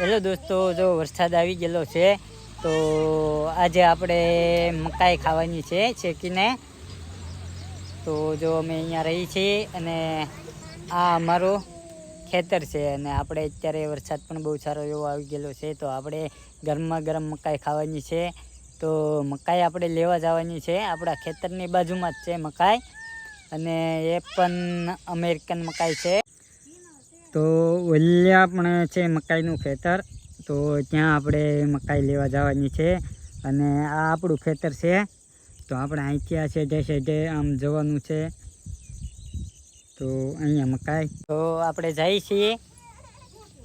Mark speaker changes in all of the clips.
Speaker 1: Hello દોસ્તો, જો વરસાદ આવી ગયેલો છે, તો આજે આપણે મકાઈ ખાવાની છે શેકીને. તો જો અમે અહીંયા રહી છીએ અને આ અમારું ખેતર છે અને આપણે અત્યારે વરસાદ પણ બહુ સારો એવો આવી ગયેલો છે, તો આપણે ગરમા ગરમ મકાઈ ખાવાની છે. તો મકાઈ આપણે લેવા જવાની છે, આપણા ખેતરની બાજુમાં જ છે મકાઈ. અને એ પણ અમેરિકન મકાઈ છે. તો ઓલિયા પણ છે મકાઈનું ખેતર. તો ત્યાં આપણે મકાઈ લેવા જવાની છે. અને આ આપણું ખેતર છે. તો આપણે અહીંથી આ છે? છે આમ જવાનું છે. તો અહીંયા મકાઈ. તો આપણે જઈએ છીએ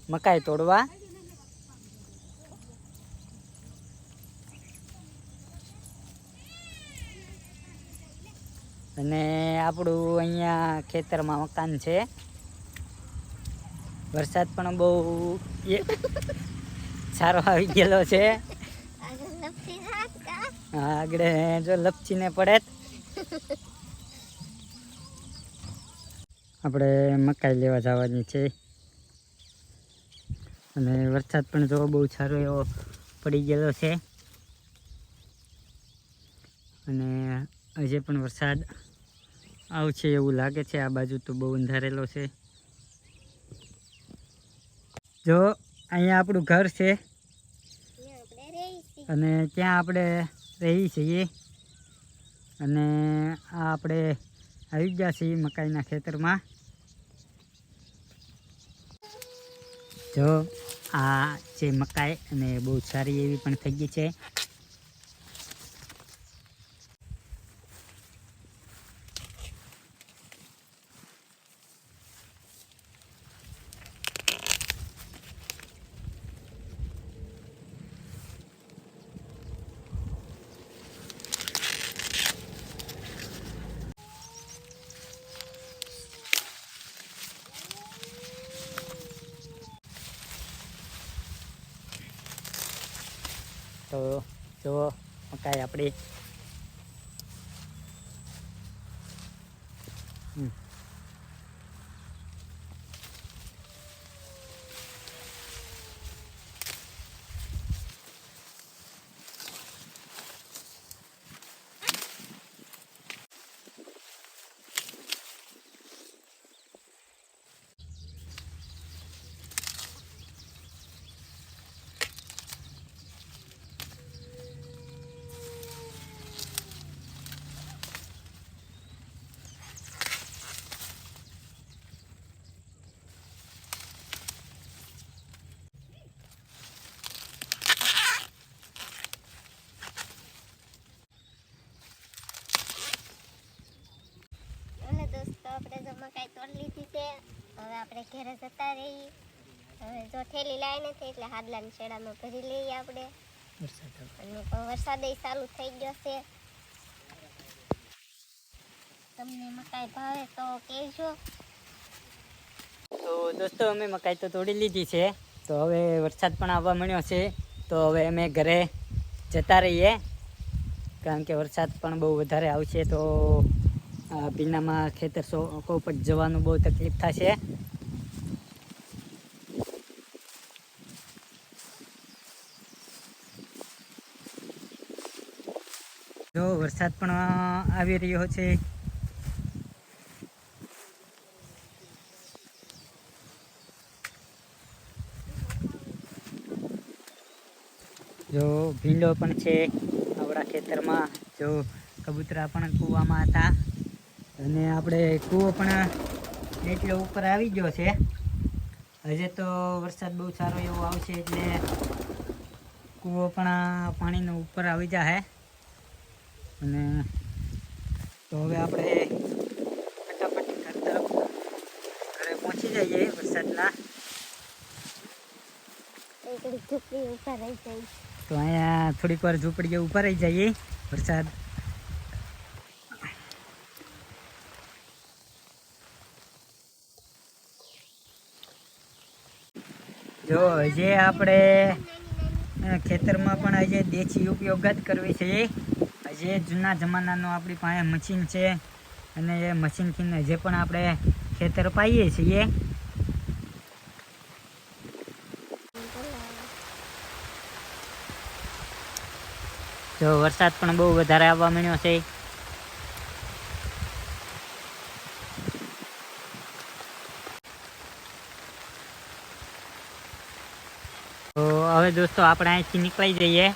Speaker 1: મકાઈ તોડવા. અને આપણું અહીંયા ખેતરમાં મકાન છે. વરસાદ પણ બહુ સારો આવી ગયેલો છે. આગળ જો લપચીને પડે આપણે મકાઈ લેવા જવાની છે. અને વરસાદ પણ જો બહુ સારો એવો પડી ગયેલો છે. અને હજે પણ વરસાદ આવશે એવું લાગે છે. આ બાજુ તો બહુ અંધારેલો છે. જો, અહીંયા આપણું ઘર છે. અને ત્યાં આપણે રહી છીએ. અને આ આપણે આવી ગયા છીએ મકાઈના ખેતરમાં. જો, આ છે મકાઈ અને બહુ સારી એવી પણ થઈ ગઈ છે. તો જુઓ મકાઈ આપણી હમ.
Speaker 2: અને દોસ્તો આપણે જો મકાઈ તોડી લીધી છે હવે આપણે ઘરે જતા રહીએ. હવે જો થેલી લાવી નથી એટલે હાડલાની શેડામાં ભરી લઈએ આપણે.
Speaker 1: વરસાદ
Speaker 2: ચાલુ થઈ ગયો છે. તમને મકાઈ ભાવે તો કહેજો.
Speaker 1: તો દોસ્તો અમે મકાઈ તો તોડી લીધી છે. તો હવે વરસાદ પણ આવવા મળ્યો છે. તો હવે અમે ઘરે જતા રહીએ. કારણ કે વરસાદ પણ બહુ વધારે આવશે તો ભીનામાં ખેતર સો કોપટ જવાનું બહુ તકલીફ થશે. જો, વરસાદ પણ આવી રહ્યો છે. જો, ભીંડો પણ છે આપણા ખેતરમાં. જો, કબૂતરા પણ કૂવામાં હતા. અને આપણે કૂવો પણ એટલો ઉપર આવી ગયો છે. હજે તો વરસાદ બહુ સારો એવો આવશે એટલે કૂવો પણ પાણીનો ઉપર આવી જશે અને તો હવે આપણે ફટાફટ તરફ ઘરે પહોંચી જઈએ વરસાદના. તો અહીંયા થોડીક વાર ઝૂંપડીએ ઊભા રહી જઈએ વરસાદ. જો જે આપણે ખેતરમાં પણ આજે દેશી ઉપયોગ જ કરવી છે. જે જૂના જમાનાનું આપણી પાસે મશીન છે અને એ મશીનથી જે પણ આપણે ખેતર પાઈએ છીએ. જો વરસાદ પણ બહુ વધારે આવવા માંડ્યો છે. તો હવે દોસ્તો આપણે અહીંથી નીકળી જઈએ.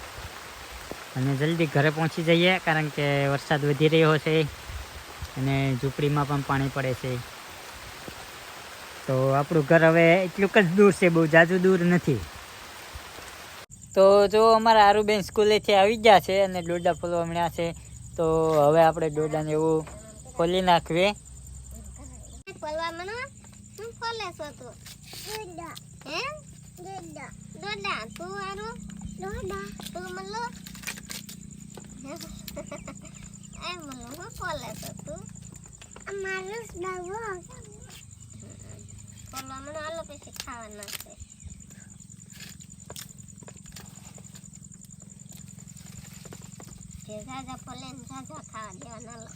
Speaker 1: અને જલ્દી ઘરે પહોંચી જઈએ, કારણ કે વરસાદ વધી રહ્યો છે અને ઝૂંપડીમાં પણ પાણી પડે છે. તો આપણું ઘર હવે એટલુંક જ દૂર છે, બહુ જાજુ દૂર નથી. તો જો અમારા આરુબેન સ્કૂલેથી આવી ગયા છે અને ડોડા ફોલવા મળ્યા છે, તો હવે આપણે ડોડાને એવું ખોલી નાખીએ.
Speaker 2: છો તું? દોડા દોડા તું આરો? ખાવાના છે ખાવા દેવાના લો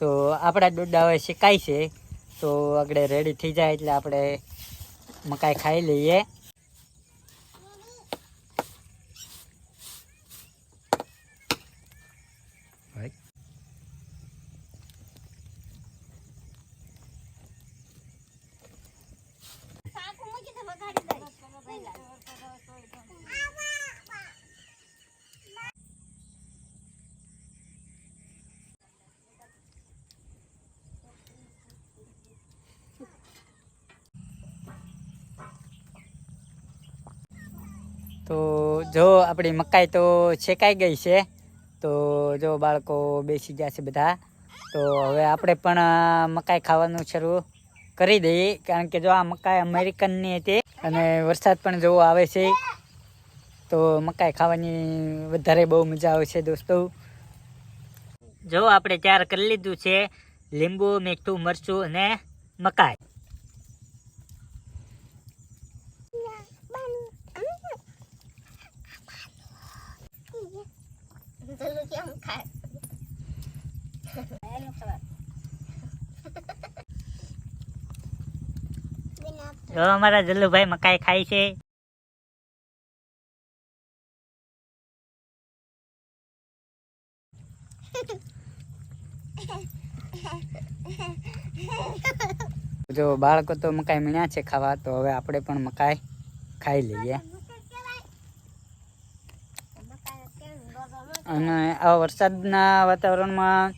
Speaker 1: તો આપણા દોડા હવે શેકાય છે. તો આગળ રેડી થઈ જાય એટલે આપણે મકાઈ ખાઈ લઈએ. તો જો આપણી મકાઈ તો શેકાઈ ગઈ છે, તો જો બાળકો બેસી ગયા છે બધા. તો હવે આપણે પણ મકાઈ ખાવાનું શરૂ કરી દઈએ, કારણ કે જો આ મકાઈ અમેરિકનની હતી અને વરસાદ પણ જોવો આવે છે. તો મકાઈ ખાવાની વધારે બહુ મજા આવે છે દોસ્તો. જો આપણે તૈયાર કરી લીધું છે લીંબુ મીઠું મરચું અને મકાઈ.
Speaker 2: જલ્દી કેમ ખાય
Speaker 1: જો અમારા જલ્લુભાઈ મકાઈ ખાય છે જો બાળકો તો મકાઈ મીણ્યા છે ખાવા તો હવે આપણે પણ મકાઈ ખાઈ લઈએ. અને આ વરસાદના વાતાવરણમાં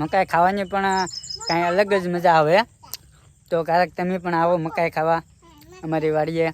Speaker 1: મકાઈ ખાવાની પણ કાંઈ અલગ જ મજા આવે. તો ક્યારેક તમે પણ આવો મકાઈ ખાવા અમારી વાડીએ.